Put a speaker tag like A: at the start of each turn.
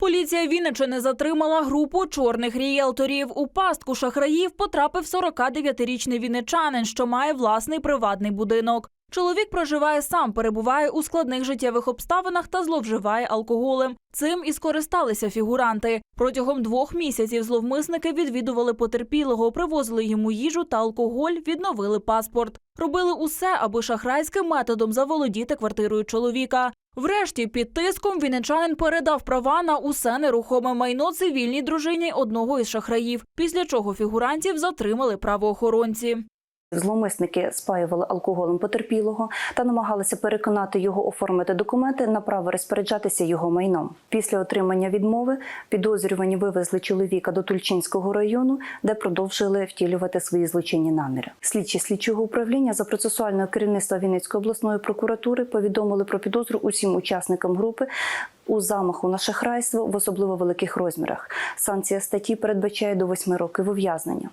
A: Поліція Вінничини затримала групу чорних рієлторів. У пастку шахраїв потрапив 49-річний вінничанин, що має власний приватний будинок. Чоловік проживає сам, перебуває у складних життєвих обставинах та зловживає алкоголем. Цим і скористалися фігуранти. Протягом двох місяців зловмисники відвідували потерпілого, привозили йому їжу та алкоголь, відновили паспорт. Робили усе, аби шахрайським методом заволодіти квартирою чоловіка. Врешті, під тиском вінничанин передав права на усе нерухоме майно цивільній дружині одного із шахраїв, після чого фігурантів затримали правоохоронці.
B: Зловмисники спаювали алкоголем потерпілого та намагалися переконати його оформити документи на право розпоряджатися його майном. Після отримання відмови підозрювані вивезли чоловіка до Тульчинського району, де продовжили втілювати свої злочинні наміри. Слідчі слідчого управління за процесуального керівництва Вінницької обласної прокуратури повідомили про підозру усім учасникам групи. У замаху на шахрайство в особливо великих розмірах санкція статті передбачає до восьми років ув'язнення.